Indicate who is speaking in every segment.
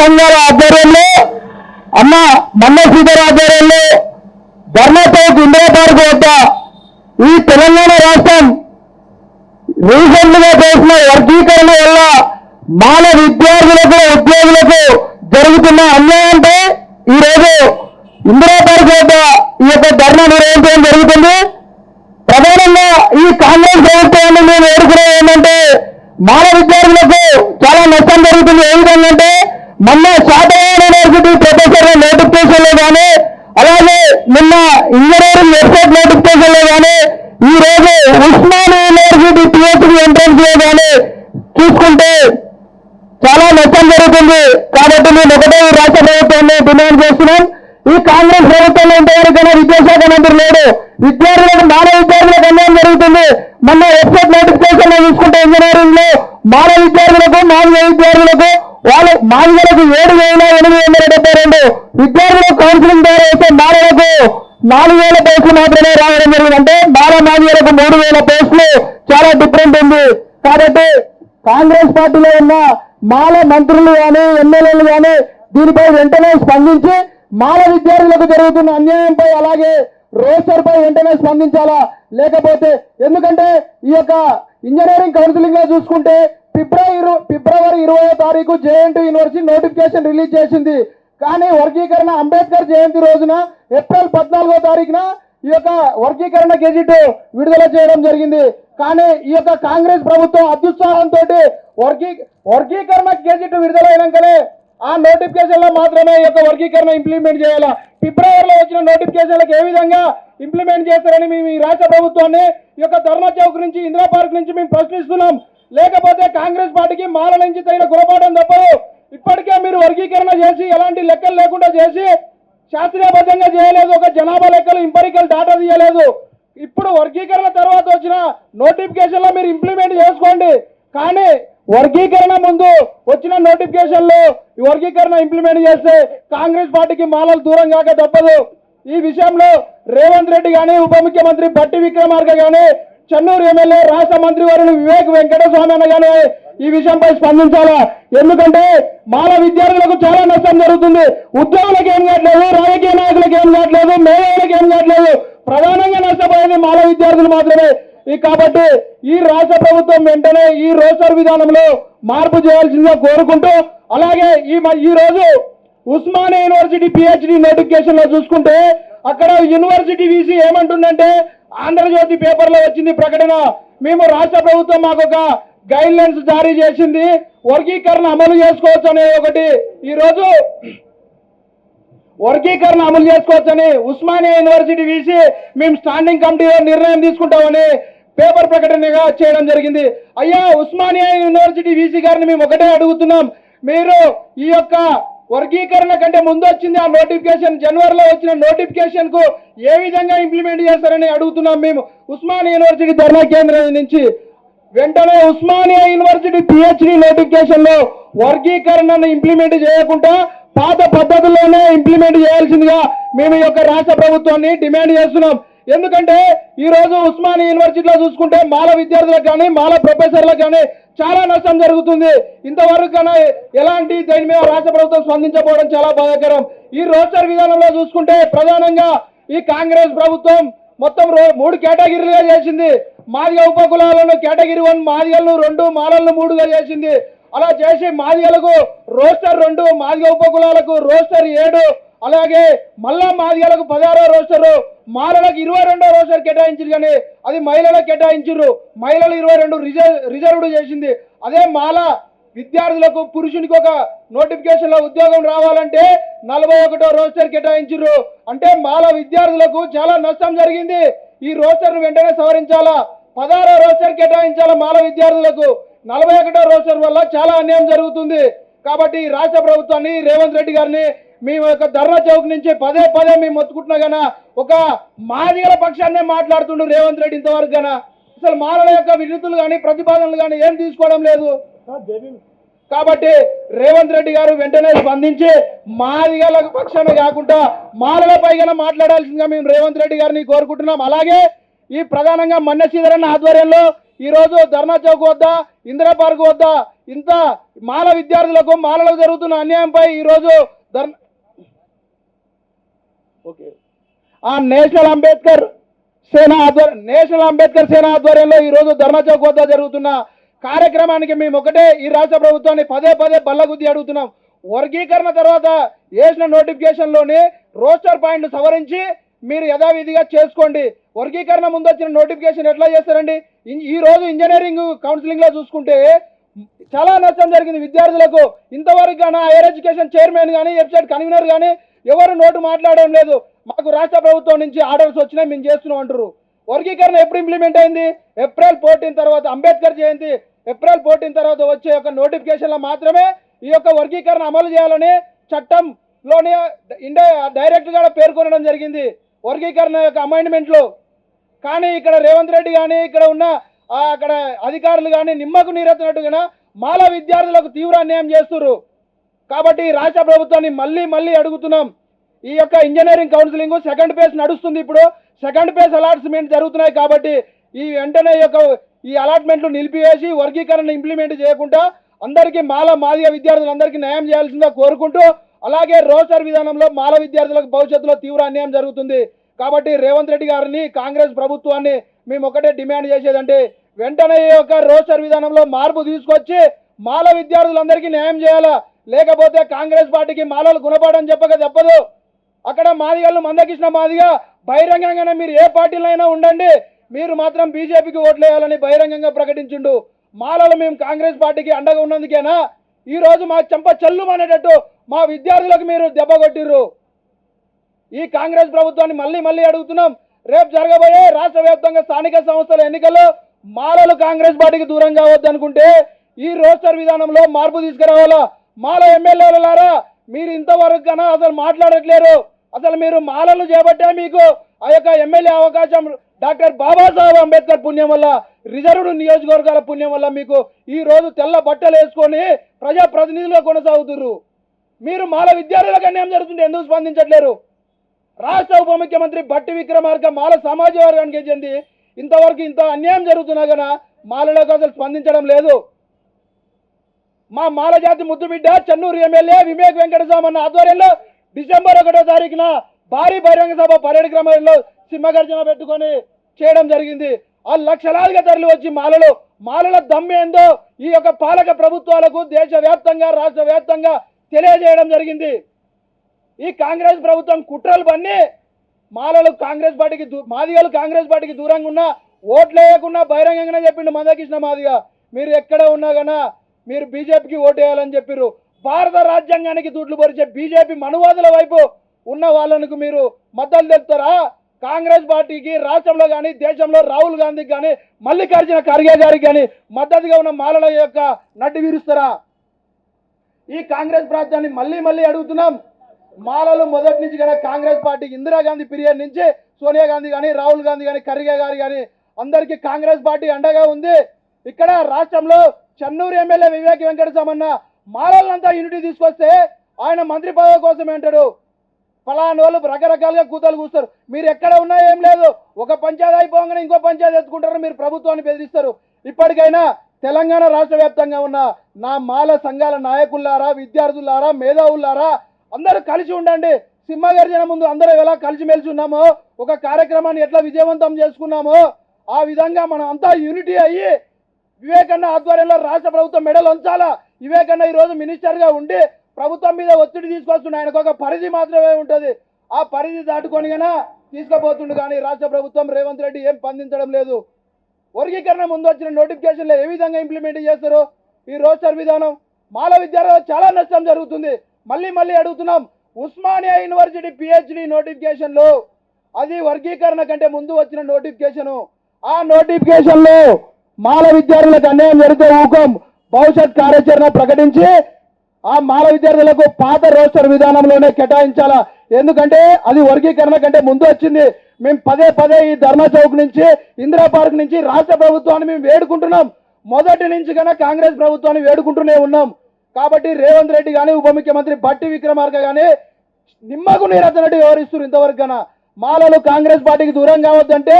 Speaker 1: సంఘాల ఆధ్వర్యంలో అన్న మన్న ఆధ్వర్యంలో ధర్నా ఇందిరా పార్క్ వద్ద ఈ తెలంగాణ రాష్ట్రం రీసెంట్గా చేసిన వర్గీకరణ వల్ల మాల విద్యార్థులకు ఉద్యోగులకు జరుగుతున్న అన్యాయంపై ఈ రోజు ఇందిరా పార్క్ వద్ద ఈ యొక్క ధర్నా నిర్వహించడం జరుగుతుంది ప్రధానంగా ఈ కాంగ్రెస్ ప్రభుత్వాన్ని మేము వేడుకునేది ఏంటంటే మాల విద్యార్థులకు చాలా నష్టం జరుగుతుంది ఏ విధంగా అంటే మొన్న శాతవాహన యూనివర్సిటీ ప్రొఫెసర్ నోటిఫికేషన్లో కానీ అలాగే నిన్న ఇంజనీరింగ్ వెబ్సైట్ నోటిఫికేషన్లో కానీ ఈ రోజు ఉస్మానియా యూనివర్సిటీ పిహెచ్డి ఎంట్రన్స్లో కానీ చూసుకుంటే చాలా అవుతుంది కాబట్టి మేము ఒకటే ఈ రాష్ట్ర ప్రభుత్వాన్ని డిమాండ్ చేస్తున్నాం. ఈ కాంగ్రెస్ ప్రభుత్వంలో ఇంతవరకైనా విద్యాశాఖ మంత్రి లేడు. విద్యార్థులకు మానవ విద్యార్థులకు అన్యాయం జరుగుతుంది. మొన్న వెబ్సైట్ నోటిఫికేషన్ చూసుకుంటే ఇంజనీరింగ్లో మానవ విద్యార్థులకు మానవ విద్యార్థులకు వాళ్ళు మానవులకు ఏడు వేల ఎనిమిది వందల డెబ్బై రెండు విద్యార్థులకు కౌన్సిలింగ్ ద్వారా వేసే మానవులకు నాలుగు వేల పోస్టులు మాత్రమే రావడం జరిగిందంటే బాల మానవులకు మూడు వేల పోస్టులు చాలా డిఫరెంట్ ఉంది. కాబట్టి కాంగ్రెస్ పార్టీలో ఉన్న మాల మంత్రులు కానీ ఎమ్మెల్యేలు కానీ దీనిపై వెంటనే స్పందించి మాల విద్యార్థులకు జరుగుతున్న అన్యాయంపై అలాగే రోస్టర్ పై వెంటనే స్పందించాలా? లేకపోతే ఎందుకంటే ఈ యొక్క ఇంజనీరింగ్ కౌన్సిలింగ్లో చూసుకుంటే ఫిబ్రవరి ఫిబ్రవరి ఇరవై తారీఖు జేఎన్టీ యూనివర్సిటీ నోటిఫికేషన్ రిలీజ్ చేసింది. కానీ వర్గీకరణ అంబేద్కర్ జయంతి రోజున ఏప్రిల్ పద్నాలుగో తారీఖున ఈ యొక్క వర్గీకరణ గెజిట్ విడుదల చేయడం జరిగింది. కానీ ఈ యొక్క కాంగ్రెస్ ప్రభుత్వం అత్యుత్సాహంతో వర్గీ వర్గీకరణ గెజిట్ విడుదలైనాకనే ఆ నోటిఫికేషన్లో మాత్రమే ఈ యొక్క వర్గీకరణ ఇంప్లిమెంట్ చేయాలా? ఫిబ్రవరిలో వచ్చిన నోటిఫికేషన్లకు ఏ విధంగా ఇంప్లిమెంట్ చేస్తారని మేము ఈ రాష్ట్ర ప్రభుత్వాన్ని ఈ యొక్క ధర్నా చౌక్ నుంచి ఇందిరా పార్క్ నుంచి మేము ప్రశ్నిస్తున్నాం. లేకపోతే కాంగ్రెస్ పార్టీకి మాల నుంచి తగిన గురపాఠం తప్పదు. ఇప్పటికే మీరు వర్గీకరణ చేసి ఎలాంటి లెక్కలు లేకుండా చేసి శాస్త్రీయబద్ధంగా చేయలేదు. ఒక జనాభా లెక్కలు ఇంపరికల్ డాటా తీయలేదు. ఇప్పుడు వర్గీకరణ తర్వాత వచ్చిన నోటిఫికేషన్లో మీరు ఇంప్లిమెంట్ చేసుకోండి. కానీ వర్గీకరణ ముందు వచ్చిన నోటిఫికేషన్లో వర్గీకరణ ఇంప్లిమెంట్ చేస్తే కాంగ్రెస్ పార్టీకి మాలలు దూరం కాక తప్పదు. ఈ విషయంలో రేవంత్ రెడ్డి కానీ ఉప ముఖ్యమంత్రి బట్టి విక్రమార్క కానీ చెన్నూరు ఎమ్మెల్యే రాష్ట్ర మంత్రి వారులు వివేక్ వెంకటస్వామి అన్న కానీ ఈ విషయంపై స్పందించాలా? ఎందుకంటే మాల విద్యార్థులకు చాలా నష్టం జరుగుతుంది. ఉద్యోగులకు ఏం కావట్లేదు రాజకీయ నాయకులకు ఏం కావట్లేదు మేధావులకు ఏం కావట్లేదు. ప్రధానంగా నష్టపోయేది మాల విద్యార్థులు మాత్రమే. కాబట్టి ఈ రాష్ట్ర ప్రభుత్వం వెంటనే ఈ రోస్టర్ విధానంలో మార్పు చేయాల్సిందిగా కోరుకుంటూ అలాగే ఈ మ- ఈ రోజు ఉస్మానియా యూనివర్సిటీ పిహెచ్డి నోటిఫికేషన్లో చూసుకుంటే అక్కడ యూనివర్సిటీ వీసీ ఏమంటుందంటే ఆంధ్రజ్యోతి పేపర్లో వచ్చింది ప్రకటన. మేము రాష్ట్ర ప్రభుత్వం మాకు ఒక గైడ్ లైన్స్ జారీ చేసింది. వర్గీకరణ అమలు చేసుకోవచ్చు అనే ఒకటి. ఈరోజు వర్గీకరణ అమలు చేసుకోవచ్చని ఉస్మానియా యూనివర్సిటీ వీసి మేము స్టాండింగ్ కమిటీలో నిర్ణయం తీసుకుంటామని పేపర్ ప్రకటనగా చేయడం జరిగింది. అయ్యా ఉస్మానియా యూనివర్సిటీ వీసీ గారిని మేము ఒకటే అడుగుతున్నాం. మీరు ఈ యొక్క వర్గీకరణ కంటే ముందు వచ్చింది ఆ నోటిఫికేషన్ జనవరిలో వచ్చిన నోటిఫికేషన్కు ఏ విధంగా ఇంప్లిమెంట్ చేస్తారని అడుగుతున్నాం మేము. ఉస్మానియా యూనివర్సిటీ ధర్నా కేంద్రం నుంచి వెంటనే ఉస్మానియా యూనివర్సిటీ పిహెచ్డి నోటిఫికేషన్లో వర్గీకరణను ఇంప్లిమెంట్ చేయకుండా పాత పద్ధతుల్లోనే ఇంప్లిమెంట్ చేయాల్సిందిగా మేము ఈ యొక్క రాష్ట్ర ప్రభుత్వాన్ని డిమాండ్ చేస్తున్నాం. ఎందుకంటే ఈ రోజు యూనివర్సిటీలో చూసుకుంటే మాల విద్యార్థులకు కానీ మాల ప్రొఫెసర్లకు కానీ చాలా నష్టం జరుగుతుంది. ఇంతవరకు కన్నా ఎలాంటి దీని మీద రాష్ట్ర ప్రభుత్వం స్పందించకపోవడం చాలా బాధాకరం. ఈ రోస్టర్ విధానంలో చూసుకుంటే ప్రధానంగా ఈ కాంగ్రెస్ ప్రభుత్వం మొత్తం రో- మూడు కేటగిరీలుగా చేసింది. మాదిగ ఉపకులాలను కేటగిరీ వన్ మాదిగలను రెండు మాలలను మూడుగా చేసింది. అలా చేసి మాదిగలకు రోస్టర్ రెండు మాదిగ ఉపకులాలకు రోస్టర్ ఏడు అలాగే మళ్ళా మాదిగలకు పదహారో రోస్టర్ మాలలకు ఇరవై రెండో రోస్టర్ కేటాయించారు కానీ అది మహిళలకు కేటాయించారు మహిళలు ఇరవై రెండు రిజర్వ్ రిజర్వ్డ్ చేసింది. అదే మాల విద్యార్థులకు పురుషునికి ఒక నోటిఫికేషన్లో ఉద్యోగం రావాలంటే నలభై ఒకటో రోస్టర్ కేటాయించారు అంటే మాల విద్యార్థులకు చాలా నష్టం జరిగింది. ఈ రోస్టర్ను వెంటనే సవరించాలా? పదహారో రోస్టర్ కేటాయించాలా మాల విద్యార్థులకు? నలభై ఒకటో రోజు వల్ల చాలా అన్యాయం జరుగుతుంది. కాబట్టి రాష్ట్ర ప్రభుత్వాన్ని రేవంత్ రెడ్డి గారిని మేము యొక్క ధర్నా చౌక్ నుంచి పదే పదే మేము మొత్తుకుంటున్నా గానా ఒక మాదిగల పక్షాన్నే మాట్లాడుతుండు రేవంత్ రెడ్డి ఇంతవరకు గానా. అసలు మాలల యొక్క వినతులు కానీ ప్రతిపాదనలు కానీ ఏం తీసుకోవడం లేదు. కాబట్టి రేవంత్ రెడ్డి గారు వెంటనే స్పందించి మాదిగల పక్షాన కాకుండా మాలలపై పైగా మాట్లాడాల్సిందిగా మేము రేవంత్ రెడ్డి గారిని కోరుకుంటున్నాం. అలాగే ఈ ప్రధానంగా మన్నె శ్రీధరన్న ఆధ్వర్యంలో ఈరోజు ధర్నా చౌక్ వద్ద ఇందిరా పార్క్ వద్ద ఇంత మాల విద్యార్థులకు మాలలో జరుగుతున్న అన్యాయంపై ఈరోజు ధర్నా ఓకే. ఆ నేషనల్ అంబేద్కర్ సేన ఆధ్వర్యం నేషనల్ అంబేద్కర్ సేన ఆధ్వర్యంలో ఈ రోజు ధర్నా చౌక్ వద్ద జరుగుతున్న కార్యక్రమానికి మేము ఒకటే ఈ రాష్ట్ర ప్రభుత్వాన్ని పదే పదే బల్లగుద్ది అడుగుతున్నాం. వర్గీకరణ తర్వాత వేసిన నోటిఫికేషన్లోని రోస్టర్ పాయింట్లు సవరించి మీరు యథావిధిగా చేసుకోండి. వర్గీకరణ ముందు వచ్చిన నోటిఫికేషన్ ఎట్లా చేస్తారండి? ఈ రోజు ఇంజనీరింగ్ కౌన్సిలింగ్లో చూసుకుంటే చాలా నష్టం జరిగింది విద్యార్థులకు. ఇంతవరకు కానీ హైయర్ ఎడ్యుకేషన్ చైర్మన్ కానీ వెబ్సైట్ కన్వీనర్ కానీ ఎవరు నోటు మాట్లాడడం లేదు. మాకు రాష్ట్ర ప్రభుత్వం నుంచి ఆర్డర్స్ వచ్చినాయి మేము చేస్తున్నాం అంటారు వర్గీకరణ ఎప్పుడు ఇంప్లిమెంట్ అయింది? ఏప్రిల్ ఫోర్టీన్ తర్వాత అంబేద్కర్ జయంతి. ఏప్రిల్ ఫోర్టీన్ తర్వాత వచ్చే యొక్క నోటిఫికేషన్లో మాత్రమే ఈ యొక్క వర్గీకరణ అమలు చేయాలని చట్టంలోని ఇండ డైరెక్ట్గా పేర్కొనడం జరిగింది. వర్గీకరణ యొక్క అమైన్మెంట్లు. కానీ ఇక్కడ రేవంత్ రెడ్డి కానీ ఇక్కడ ఉన్న అక్కడ అధికారులు కానీ నిమ్మకు నీరెత్తినట్టుగా మాల విద్యార్థులకు తీవ్ర అన్యాయం చేస్తున్నారు కాబట్టి రాష్ట్ర ప్రభుత్వాన్ని మళ్ళీ మళ్ళీ అడుగుతున్నాం. ఈ యొక్క ఇంజనీరింగ్ కౌన్సిలింగ్ సెకండ్ ఫేజ్ నడుస్తుంది ఇప్పుడు. సెకండ్ ఫేజ్ అలాట్స్మెంట్ జరుగుతున్నాయి కాబట్టి ఈ వెంటనే యొక్క ఈ అలాట్మెంట్లు నిలిపివేసి వర్గీకరణ ఇంప్లిమెంట్ చేయకుండా అందరికీ మాల మాదిగ విద్యార్థులందరికీ న్యాయం చేయాల్సిందిగా కోరుకుంటూ అలాగే రోస్టర్ విధానంలో మాల విద్యార్థులకు భవిష్యత్తులో తీవ్ర అన్యాయం జరుగుతుంది. కాబట్టి రేవంత్ రెడ్డి గారిని కాంగ్రెస్ ప్రభుత్వాన్ని మేము ఒకటే డిమాండ్ చేసేదంటే వెంటనే ఈ యొక్క రోస్టర్ విధానంలో మార్పు తీసుకొచ్చి మాల విద్యార్థులందరికీ న్యాయం చేయాలా? లేకపోతే కాంగ్రెస్ పార్టీకి మాలలు గుణపాఠం చెప్పక తప్పదు? అక్కడ మాదిగలను మందకృష్ణ మాదిగా బహిరంగంగానే మీరు ఏ పార్టీలైనా ఉండండి. మీరు మాత్రం బీజేపీకి ఓట్లేయాలని బహిరంగంగా ప్రకటించిండు. మాలలు మేము కాంగ్రెస్ పార్టీకి అండగా ఉన్నందుకేనా? ఈరోజు మా చెంప చెల్లుమనేటట్టు మా విద్యార్థులకు మీరు దెబ్బ కొట్టిర్రు. ఈ కాంగ్రెస్ ప్రభుత్వాన్ని మళ్ళీ మళ్ళీ అడుగుతున్నాం. రేపు జరగబోయే రాష్ట్ర వ్యాప్తంగా స్థానిక సంస్థల ఎన్నికల్లో మాలలు కాంగ్రెస్ పార్టీకి దూరం కావద్దు అనుకుంటే ఈ రోస్టర్ విధానంలో మార్పు తీసుకురావాలా? మాల ఎమ్మెల్యేలారా మీరు ఇంతవరకు కన్నా అసలు మాట్లాడట్లేరు. అసలు మీరు మాలలు చేపట్టే మీకు ఆ యొక్క ఎమ్మెల్యే అవకాశం డాక్టర్ బాబాసాహెబ్ అంబేద్కర్ పుణ్యం వల్ల రిజర్వ్డ్ నియోజకవర్గాల పుణ్యం వల్ల మీకు ఈ రోజు తెల్ల బట్టలు వేసుకొని ప్రజా కొనసాగుతున్నారు మీరు మాల విద్యార్థులకు అన్యాయం జరుగుతుంటే ఎందుకు స్పందించట్లేరు? రాష్ట్ర ఉప ముఖ్యమంత్రి బట్టి విక్రమార్క మాల సమాజ వర్గానికి చెంది? ఇంతవరకు ఇంత అన్యాయం జరుగుతున్నా గన మాలలకు అసలు స్పందించడం లేదు. మా మాల జాతి ముద్దుబిడ్డ చెన్నూరు ఎమ్మెల్యే వివేక్ వెంకటస్వామి అన్న ఆధ్వర్యంలో డిసెంబర్ ఒకటో తారీఖున భారీ బహిరంగ సభ పర్యటన క్రమంలో సింహగర్జన పెట్టుకొని చేయడం జరిగింది. ఆ లక్షలాదిగా తరలి వచ్చి మాలలు మాలల దమ్మేందో ఈ యొక్క పాలక ప్రభుత్వాలకు దేశవ్యాప్తంగా రాష్ట్ర వ్యాప్తంగా తెలియజేయడం జరిగింది. ఈ కాంగ్రెస్ ప్రభుత్వం కుట్రలు పన్ని మాలలు కాంగ్రెస్ పార్టీకి దూ- మాదిగలు కాంగ్రెస్ పార్టీకి దూరంగా ఉన్నా ఓట్లు వేయకుండా బహిరంగంగానే చెప్పిండు మందకృష్ణ మాదిగ. మీరు ఎక్కడ ఉన్నా కన్నా మీరు బీజేపీకి ఓటు వేయాలని చెప్పారు భారత రాజ్యాంగానికి దూట్లు పరిచే బీజేపీ మనువాదుల వైపు ఉన్న వాళ్ళకు మీరు మద్దతు తెలుపుతారా? కాంగ్రెస్ పార్టీకి రాష్ట్రంలో కానీ దేశంలో రాహుల్ గాంధీకి కానీ మల్లికార్జున ఖర్గే గారికి కానీ మద్దతుగా ఉన్న మాలల యొక్క నడ్డి వీరుస్తారా? ఈ కాంగ్రెస్ ప్రాంతాన్ని మళ్ళీ మళ్ళీ అడుగుతున్నాం. మాలలు మొదటి నుంచి కానీ కాంగ్రెస్ పార్టీ ఇందిరాగాంధీ పీరియడ్ నుంచి సోనియా గాంధీ కానీ రాహుల్ గాంధీ కానీ ఖర్గే గారు కానీ అందరికీ కాంగ్రెస్ పార్టీ అండగా ఉంది. ఇక్కడ రాష్ట్రంలో చెన్నూరు ఎమ్మెల్యే వివేక్ వెంకటస్వామన్న మాలలంతా యూనిటీ తీసుకొస్తే ఆయన మంత్రి పదవి కోసం ఏంటాడు ఫలానా వాళ్ళు రకరకాలుగా కూతలు కూస్తారు. మీరు ఎక్కడ ఉన్నా ఏం లేదు. ఒక పంచాయతీ అయిపోగానే ఇంకో పంచాయతీ ఎత్తుకుంటారు మీరు ప్రభుత్వాన్ని బెదిరిస్తారు. ఇప్పటికైనా తెలంగాణ రాష్ట్ర వ్యాప్తంగా ఉన్న నా మాల సంఘాల నాయకులారా విద్యార్థులారా మేధావులారా అందరూ కలిసి ఉండండి. సింహగర్జన ముందు అందరూ ఎలా కలిసిమెలిసి ఉన్నామో ఒక కార్యక్రమాన్ని ఎట్లా విజయవంతం చేసుకున్నామో ఆ విధంగా మనం అంతా యూనిటీ అయ్యి వివేకన్న ఆధ్వర్యంలో రాష్ట్ర ప్రభుత్వం మెడలు ఉంచాలా వివేకన్న ఈ రోజు ఉండి ప్రభుత్వం మీద ఒత్తిడి తీసుకొస్తుండే. ఆయనకు ఒక పరిధి మాత్రమే ఉంటుంది. ఆ పరిధి దాటుకొని తీసుకుపోతుండు కానీ రాష్ట్ర ప్రభుత్వం రేవంత్ రెడ్డి ఏం స్పందించడం లేదు. వర్గీకరణ ముందు వచ్చిన నోటిఫికేషన్లు ఏ విధంగా ఇంప్లిమెంట్ చేస్తారు ఈ రోస్టర్ విధానం మాల విద్యార్థులకు చాలా నష్టం జరుగుతుంది. మళ్ళీ మళ్ళీ అడుగుతున్నాం. ఉస్మానియా యూనివర్సిటీ పిహెచ్డి నోటిఫికేషన్లు. అది వర్గీకరణ కంటే ముందు వచ్చిన నోటిఫికేషన్. ఆ నోటిఫికేషన్లో మాల విద్యార్థులకు అన్యాయం జరిగితే ఊకం. భవిష్యత్ కార్యాచరణ ప్రకటించి ఆ మాల విద్యార్థులకు పాత రోస్టర్ విధానంలోనే కేటాయించాలా? ఎందుకంటే అది వర్గీకరణ కంటే ముందు వచ్చింది. మేము పదే పదే ఈ ధర్నా చౌక్ నుంచి ఇందిరా పార్క్ నుంచి రాష్ట్ర ప్రభుత్వాన్ని మేము వేడుకుంటున్నాం. మొదటి నుంచి కన్నా కాంగ్రెస్ ప్రభుత్వాన్ని వేడుకుంటూనే ఉన్నాం. కాబట్టి రేవంత్ రెడ్డి కానీ ఉప ముఖ్యమంత్రి బట్టి విక్రమార్క కానీ నిమ్మకు నీరెత్తనట్టు వివరిస్తున్నారు ఇంతవరకు కన్నా. మాలలు కాంగ్రెస్ పార్టీకి దూరం కావద్దంటే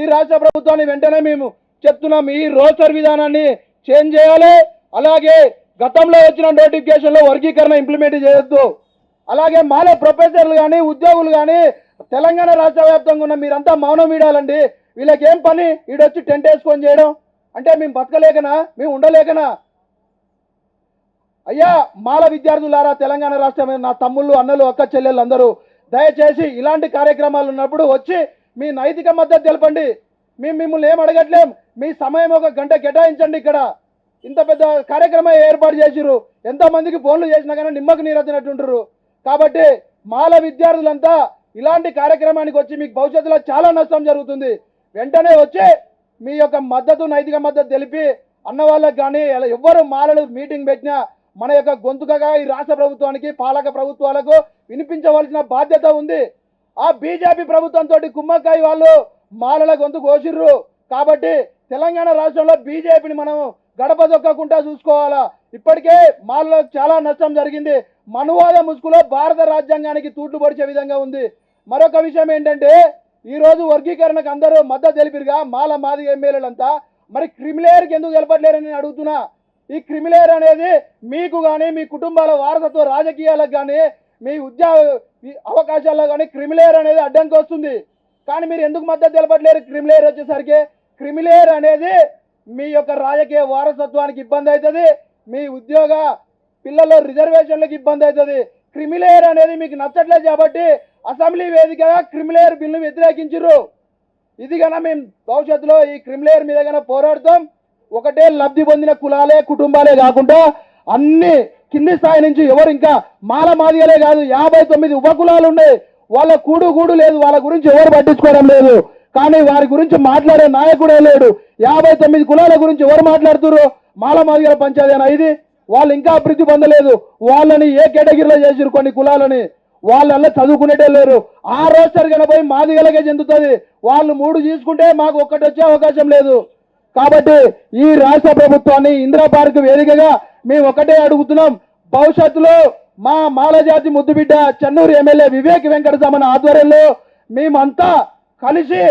Speaker 1: ఈ రాష్ట్ర ప్రభుత్వాన్ని వెంటనే మేము చెప్తున్నాం. ఈ రోస్టర్ విధానాన్ని చేంజ్ చేయాలి. అలాగే గతంలో వచ్చిన నోటిఫికేషన్లో వర్గీకరణ ఇంప్లిమెంట్ చేయొద్దు. అలాగే మాలే ప్రొఫెసర్లు కానీ ఉద్యోగులు కానీ తెలంగాణ రాష్ట్ర వ్యాప్తంగా ఉన్న మీరంతా మౌనం వీడాలండి. వీళ్ళకి ఏం పని? ఈడొచ్చి టెంట్ వేసుకొని చేయడం. అంటే మేము బతకలేకనా? మేము ఉండలేకనా? అయ్యా మాల విద్యార్థులారా తెలంగాణ రాష్ట్రం నా తమ్ముళ్ళు అన్నలు అక్క చెల్లెళ్ళు అందరూ దయచేసి ఇలాంటి కార్యక్రమాలు ఉన్నప్పుడు వచ్చి మీ నైతిక మద్దతు తెలపండి. మేము మిమ్మల్ని ఏం అడగట్లేం. మీ సమయం ఒక గంట కేటాయించండి ఇక్కడ. ఇంత పెద్ద కార్యక్రమం ఏర్పాటు చేసిర్రు. ఎంతో మందికి ఫోన్లు చేసినా కానీ నిమ్మకు నీరెత్తినట్టుంటారు కాబట్టి మాల విద్యార్థులంతా ఇలాంటి కార్యక్రమానికి వచ్చి మీకు భవిష్యత్తులో చాలా నష్టం జరుగుతుంది. వెంటనే వచ్చి మీ యొక్క మద్దతు నైతిక మద్దతు తెలిపి అన్న వాళ్ళకి కానీ ఇలా ఎవ్వరు మాలలు మీటింగ్ పెట్టినా మన యొక్క గొంతుకగా ఈ రాష్ట్ర ప్రభుత్వానికి పాలక ప్రభుత్వాలకు వినిపించవలసిన బాధ్యత ఉంది. ఆ బీజేపీ ప్రభుత్వంతో కుమ్మక్కాయి వాళ్ళు మాలల గొంతు కోసిర్రు. కాబట్టి తెలంగాణ రాష్ట్రంలో బీజేపీని మనం గడప దొక్కకుండా చూసుకోవాలా? ఇప్పటికే మాల్లో చాలా నష్టం జరిగింది. మనువాద ముసుగులో భారత రాజ్యాంగానికి తూట్లు పొడిచే విధంగా ఉంది. మరొక విషయం ఏంటంటే ఈరోజు వర్గీకరణకు అందరూ మద్దతు తెలిపిరుగా మాల మాది ఎమ్మెల్యేలంతా మరి క్రిమిలేయర్కి ఎందుకు తెలపట్లేరని నేను అడుగుతున్నా. ఈ క్రిమిలేయర్ అనేది మీకు కానీ మీ కుటుంబాల వారసత్వ రాజకీయాలకు కానీ మీ ఉద్యోగ అవకాశాల్లో కానీ క్రిమిలేయర్ అనేది అడ్డంకి వస్తుంది. కానీ మీరు ఎందుకు మద్దతు తెలపట్లేరు క్రిమిలేయర్ వచ్చేసరికి? క్రిమిలేయర్ అనేది మీ యొక్క రాజకీయ వారసత్వానికి ఇబ్బంది అవుతుంది మీ ఉద్యోగ పిల్లల రిజర్వేషన్లకు ఇబ్బంది అవుతుంది. క్రిమిలేయర్ అనేది మీకు నచ్చట్లేదు కాబట్టి అసెంబ్లీ వేదికగా క్రిమిలేయర్ బిల్లు వ్యతిరేకించరు ఇది కన్నా మేము భవిష్యత్తులో ఈ క్రిమిలేయర్ మీద కన్నా పోరాడతాం. ఒకటే లబ్ధి పొందిన కులాలే కుటుంబాలే కాకుండా అన్ని కింది స్థాయి నుంచి ఎవరు ఇంకా మాల మాదిగలే కాదు యాభై తొమ్మిది ఉపకులాలు ఉన్నాయి. వాళ్ళ కూడు గూడు లేదు వాళ్ళ గురించి ఎవరు పట్టించుకోవడం లేదు. కానీ వారి గురించి మాట్లాడే నాయకుడే లేడు. యాభై తొమ్మిది కులాల గురించి ఎవరు మాట్లాడుతున్నారు మాల మాదిగల పంచాయతీ ఇది. వాళ్ళు ఇంకా అభివృద్ధి పొందలేదు. వాళ్ళని ఏ కేటగిరీలో చేసిరు కొన్ని కులాలని? వాళ్ళల్లో చదువుకునేటే లేరు. ఆ రోస్టర్ కనపోయి మాదిగలకే చెందుతుంది. వాళ్ళు మూడు తీసుకుంటే మాకు ఒక్కటి వచ్చే అవకాశం లేదు. కాబట్టి ఈ రాష్ట్ర ప్రభుత్వాన్ని ఇందిరా పార్క్ వేదికగా మేము ఒకటే అడుగుతున్నాం. భవిష్యత్తులో మా మాలజాతి ముద్దుబిడ్డ చెన్నూరు ఎమ్మెల్యే వివేక్ వెంకటరమణ ఆధ్వర్యంలో మేమంతా కలిసి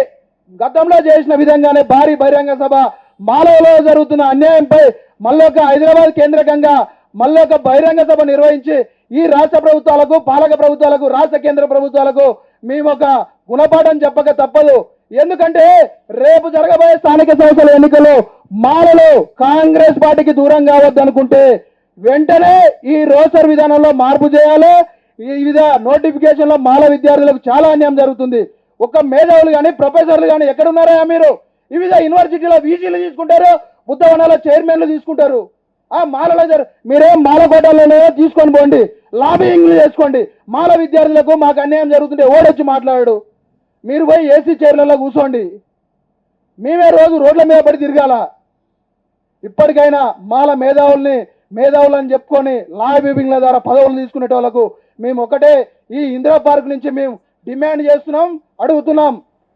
Speaker 1: గతంలో చేసిన విధంగానే భారీ బహిరంగ సభ. మాలలో జరుగుతున్న అన్యాయంపై మళ్ళొక హైదరాబాద్ కేంద్రకంగా మళ్ళొక బహిరంగ సభ నిర్వహించి ఈ రాష్ట్ర ప్రభుత్వాలకు పాలక ప్రభుత్వాలకు రాష్ట్ర కేంద్ర ప్రభుత్వాలకు మేము ఒక గుణపాఠం చెప్పక తప్పదు. ఎందుకంటే రేపు జరగబోయే స్థానిక సంస్థల ఎన్నికలు మాలలు కాంగ్రెస్ పార్టీకి దూరం కావద్దనుకుంటే వెంటనే ఈ రోసర్ విధానంలో మార్పు చేయాలి. ఈ విధ నోటిఫికేషన్లో మాల విద్యార్థులకు చాలా అన్యాయం జరుగుతుంది. ఒక్క మేధావులు కానీ ప్రొఫెసర్లు కానీ ఎక్కడున్నారా మీరు? వివిధ యూనివర్సిటీలో వీసీలు తీసుకుంటారు బుద్ధవనాల చైర్మన్లు తీసుకుంటారు. ఆ మాలలో మీరేం మాల తీసుకొని పోండి. లాబింగ్లు చేసుకోండి. మాల విద్యార్థులకు మాకు అన్యాయం జరుగుతుంటే ఓడొచ్చి మాట్లాడాడు? మీరు పోయి ఏసీ చైర్లలో కూర్చోండి మేమే రోజు రోడ్ల మీద పడి తిరగాల. ఇప్పటికైనా మాల మేధావుల్ని మేధావులని చెప్పుకొని లా ద్వారా పదవులు తీసుకునే వాళ్ళకు మేము ఒకటే ఈ ఇందిరా పార్క్ నుంచి మేము డిమాండ్ చేస్తున్నాం అడుగుతున్నాం.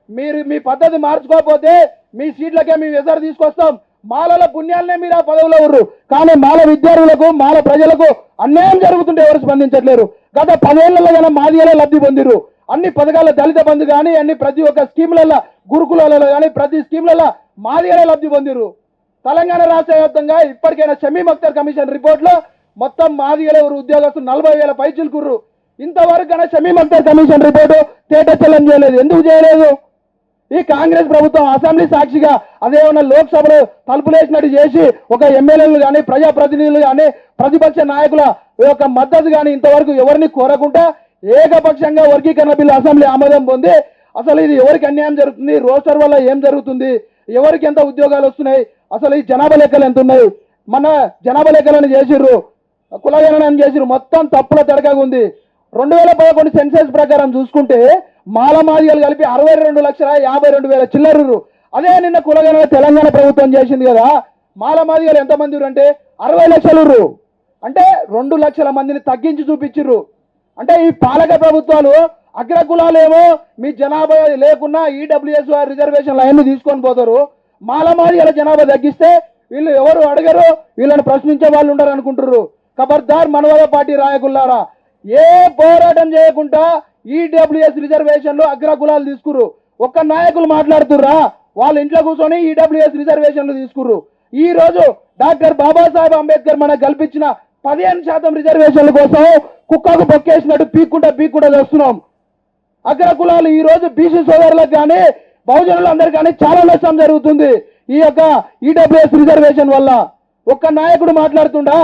Speaker 1: మీరు మీ పద్ధతి మార్చుకోకపోతే మీ సీట్లకే మేము ఎసరు తీసుకొస్తాం. మాలల పుణ్యాలనే మీరు ఆ పదవిలో ఉర్రు. కానీ మాల విద్యార్థులకు మాల ప్రజలకు అన్యాయం జరుగుతుంటే ఎవరు స్పందించట్లేరు. గత పదేళ్ళలో కన్నా మాదిగలే లబ్ధి పొందిరు అన్ని పథకాల దళిత బంధు కానీ అన్ని ప్రతి ఒక్క స్కీములలో గురుకులలో కానీ ప్రతి స్కీములలో మాదిగలే లబ్ధి పొందిరు తెలంగాణ రాష్ట్ర వ్యాప్తంగా ఇప్పటికైనా షమీమ్ అఖ్తర్ కమిషన్ రిపోర్ట్లో మొత్తం మాదిగలే ఉద్యోగస్తులు నలభై వేల పైచిలుకుర్రు ఇంతవరకు కన్నా షమీమ్ కమిషన్ రిపోర్టు తేటచలం చేయలేదు. ఎందుకు చేయలేదు? ఈ కాంగ్రెస్ ప్రభుత్వం అసెంబ్లీ సాక్షిగా అదేమన్నా లోక్సభలో తలుపులేసినట్టు చేసి ఒక ఎమ్మెల్యేలు కానీ ప్రజాప్రతినిధులు కానీ ప్రతిపక్ష నాయకుల యొక్క మద్దతు కానీ ఇంతవరకు ఎవరిని కోరకుండా ఏకపక్షంగా వర్గీకరణ బిల్లు అసెంబ్లీ ఆమోదం పొంది అసలు ఇది ఎవరికి అన్యాయం జరుగుతుంది? రోస్టర్ వల్ల ఏం జరుగుతుంది? ఎవరికి ఎంత ఉద్యోగాలు వస్తున్నాయి? అసలు ఈ జనాభా లెక్కలు ఎంత ఉన్నాయి? మన జనాభా లెక్కలను చేసిర్రు కులగణన చేసిర్రు మొత్తం తప్పుల తడకగా ఉంది. రెండు వేల పదకొండు సెన్సెస్ ప్రకారం చూసుకుంటే మాలమాదిగలు కలిపి అరవై రెండు లక్షల యాభై రెండు వేల చిల్లరు అదే నిన్న కులగణన తెలంగాణ ప్రభుత్వం చేసింది కదా మాలమాదిగలు ఎంతమంది అంటే అరవై లక్షలు అంటే రెండు లక్షల మందిని తగ్గించి చూపించిర్రు. అంటే ఈ పాలక ప్రభుత్వాలు అగ్రకులాలేమో మీ జనాభా లేకున్నా ఈడబ్ల్యూఎస్ రిజర్వేషన్ అవన్నీ తీసుకొని పోతారు. మాలమాదిగల జనాభా తగ్గిస్తే వీళ్ళు ఎవరు అడగరు వీళ్ళని ప్రశ్నించే వాళ్ళు ఉండరు అనుకుంటారు ఖబర్దార్ మనవాద పార్టీ రాయకుల్లారా ఏ పోరాటం చేయకుండా ఈడబ్ల్యూఎస్ రిజర్వేషన్లు అగ్రకులాలు తీసుకురు ఒక్క నాయకులు మాట్లాడుతుర్రా వాళ్ళ ఇంట్లో కూర్చొని ఈడబ్ల్యూఎస్ రిజర్వేషన్లు తీసుకుర్రు. ఈ రోజు డాక్టర్ బాబాసాహెబ్ అంబేద్కర్ మనకు కల్పించిన పదిహేను శాతం రిజర్వేషన్ల కోసం కుక్కకు బొక్కేసినట్టు పీక్కుంటా పీక్కుంటా చేస్తున్నాం. అగ్ర కులాలు ఈ రోజు బీసీ సోదరులకు కానీ బహుజనులందరికీ కానీ చాలా నష్టం జరుగుతుంది ఈ యొక్క ఈడబ్ల్యూఎస్ రిజర్వేషన్ వల్ల. ఒక్క నాయకుడు మాట్లాడుతుండా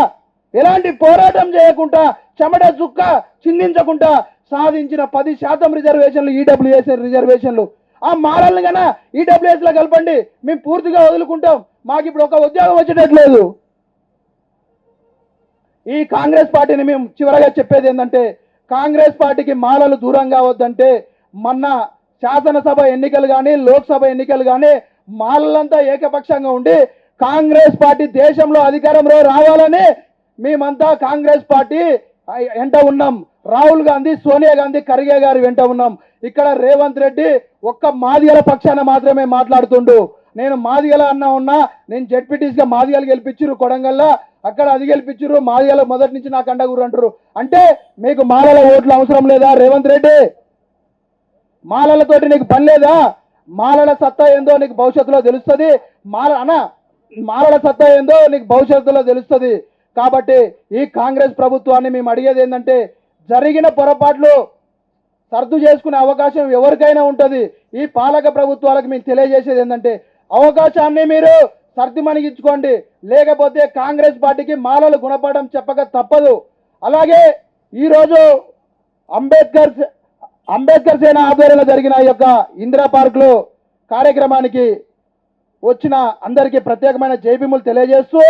Speaker 1: ఎలాంటి పోరాటం చేయకుండా చెమట చుక్క చిందించకుండా సాధించిన పది శాతం రిజర్వేషన్లు ఈడబ్ల్యూఎస్ రిజర్వేషన్లు. ఆ మారల్ని కన్నా ఈడబ్ల్యూఎస్లో కలపండి. మేము పూర్తిగా వదులుకుంటాం. మాకు ఇప్పుడు ఒక ఉద్యోగం వచ్చేటట్లేదు. ఈ కాంగ్రెస్ పార్టీని మేము చివరగా చెప్పేది ఏంటంటే కాంగ్రెస్ పార్టీకి మాలలు దూరం కావద్దంటే మొన్న శాసనసభ ఎన్నికలు కానీ లోక్సభ ఎన్నికలు కానీ మాలలంతా ఏకపక్షంగా ఉండి కాంగ్రెస్ పార్టీ దేశంలో అధికారంలో రావాలని మేమంతా కాంగ్రెస్ పార్టీ వెంట ఉన్నాం. రాహుల్ గాంధీ సోనియా గాంధీ ఖర్గే గారి వెంట ఉన్నాం. ఇక్కడ రేవంత్ రెడ్డి ఒక్క మాదిగల పక్షాన మాత్రమే మాట్లాడుతుండు. నేను మాదిగల అన్న ఉన్నా నేను జడ్పీటీస్గా మాదిగలు గెలిపించారు కొడంగల్లా. అక్కడ అది గెలిపించారు మాదిగల మొదటి నుంచి నాకు అండగురు అంటారు అంటే మీకు మాలల ఓట్లు అవసరం లేదా రేవంత్ రెడ్డి? మాలలతోటి నీకు పని లేదా? మాలల సత్తా ఏందో నీకు భవిష్యత్తులో తెలుస్తుంది. మాల అన్న మాలల సత్తా ఏందో నీకు భవిష్యత్తులో తెలుస్తుంది. కాబట్టి ఈ కాంగ్రెస్ ప్రభుత్వాన్ని మేము అడిగేది ఏంటంటే జరిగిన పొరపాట్లు సర్దు చేసుకునే అవకాశం ఎవరికైనా ఉంటుంది. ఈ పాలక ప్రభుత్వాలకు మేము తెలియజేసేది ఏంటంటే అవకాశాన్ని మీరు సర్ది మణిగించుకోండి. లేకపోతే కాంగ్రెస్ పార్టీకి మాలలు గుణపడడం చెప్పక తప్పదు. అలాగే ఈరోజు అంబేద్కర్ అంబేద్కర్ సేన ఆధ్వర్యంలో జరిగిన ఈ యొక్క ఇందిరా పార్క్లో కార్యక్రమానికి వచ్చిన అందరికీ ప్రత్యేకమైన జైబీములు తెలియజేస్తూ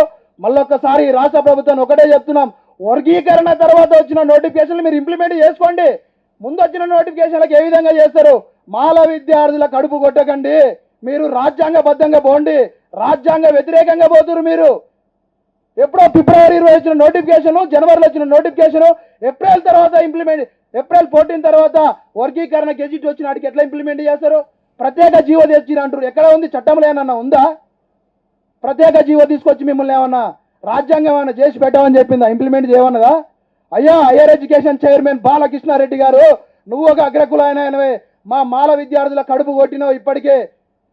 Speaker 1: మళ్ళొక్కసారి రాష్ట్ర ప్రభుత్వాన్ని ఒకటే చెప్తున్నాం. వర్గీకరణ తర్వాత వచ్చిన నోటిఫికేషన్లు మీరు ఇంప్లిమెంట్ చేసుకోండి. ముందు వచ్చిన నోటిఫికేషన్లకు ఏ విధంగా చేస్తారు? మాల విద్యార్థుల కడుపు కొట్టకండి. మీరు రాజ్యాంగబద్ధంగా పోండి. రాజ్యాంగ వ్యతిరేకంగా పోతురు మీరు. ఎప్పుడో ఫిబ్రవరి ఇరవై వచ్చిన నోటిఫికేషన్ జనవరిలో వచ్చిన నోటిఫికేషన్ ఏప్రిల్ తర్వాత ఇంప్లిమెంట్ ఏప్రిల్ ఫోర్టీన్ తర్వాత వర్గీకరణ గెజిట్ వచ్చిన వాటికి ఎట్లా ఇంప్లిమెంట్ చేస్తారు? ప్రత్యేక జీవో తెచ్చిన అంటారు ఎక్కడ ఉంది? చట్టంలో ఏమన్నా ఉందా? ప్రత్యేక జీవో తీసుకొచ్చి మిమ్మల్ని ఏమన్నా రాజ్యాంగం ఏమైనా చేసి పెట్టామని చెప్పిందా? ఇంప్లిమెంట్ చేయమన్నదా? అయ్యా హైయర్ ఎడ్యుకేషన్ చైర్మన్ బాలకృష్ణారెడ్డి గారు నువ్వు ఒక అగ్రకుల ఆయనవే మా మాల విద్యార్థుల కడుపు కొట్టినావు ఇప్పటికే.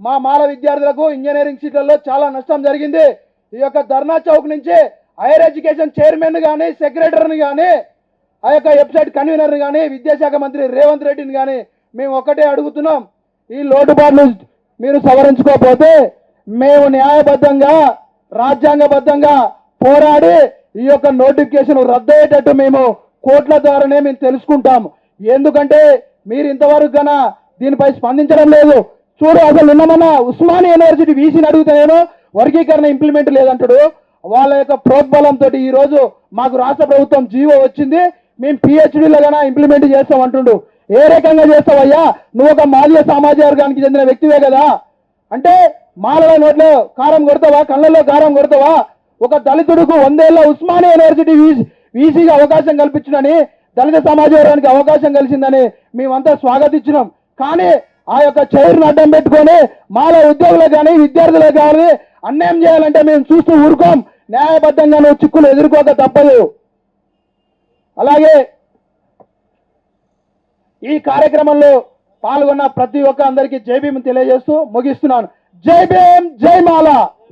Speaker 1: మా మాల విద్యార్థులకు ఇంజనీరింగ్ సీట్లలో చాలా నష్టం జరిగింది. ఈ యొక్క ధర్నా చౌక్ నుంచి హైయర్ ఎడ్యుకేషన్ చైర్మన్ కానీ సెక్రటరీని కానీ ఆ యొక్క వెబ్సైట్ కన్వీనర్ని కానీ విద్యాశాఖ మంత్రి రేవంత్ రెడ్డిని కానీ మేము ఒకటే అడుగుతున్నాం. ఈ లోటుబాటును మీరు సవరించుకోకపోతే మేము న్యాయబద్ధంగా రాజ్యాంగబద్ధంగా పోరాడి ఈ యొక్క నోటిఫికేషన్ రద్దయ్యేటట్టు మేము కోర్టుల ద్వారానే మేము తెలుసుకుంటాము ఎందుకంటే మీరు ఇంతవరకు కన దీనిపై స్పందించడం లేదు. చూడు అసలు నిన్నమన్నా ఉస్మానియా యూనివర్సిటీ వీసీని అడుగుతానేమో వర్గీకరణ ఇంప్లిమెంట్ లేదంటాడు. వాళ్ళ యొక్క ప్రోద్బలంతో ఈరోజు మాకు రాష్ట్ర ప్రభుత్వం జీవో వచ్చింది. మేము పిహెచ్డీలో కన్నా ఇంప్లిమెంట్ చేస్తాం అంటుండు ఏ రకంగా చేస్తావయ్యా? నువ్వు ఒక మాల్య సామాజిక వర్గానికి చెందిన వ్యక్తివే కదా. అంటే మాలల నోట్లో కారం కొడతావా? కళ్ళల్లో కారం కొడతావా? ఒక దళితుడుకు వందేళ్ళ ఉస్మానియా యూనివర్సిటీ వీసీగా అవకాశం కల్పించునని దళిత సమాజ వర్గానికి అవకాశం కలిసిందని మేమంతా స్వాగతించినాం. కానీ ఆ యొక్క చైర్ను అడ్డం పెట్టుకొని మాల ఉద్యోగులకు కానీ విద్యార్థులకు కానీ అన్యాయం చేయాలంటే మేము చూస్తూ ఊరుకోం. న్యాయబద్ధంగా నువ్వు చిక్కులు ఎదుర్కోక తప్పదు. అలాగే ఈ కార్యక్రమంలో పాల్గొన్న ప్రతి ఒక్క అందరికీ జై భీమ్ తెలియజేస్తూ ముగిస్తున్నాను. జై భీమ్ జై మాలా!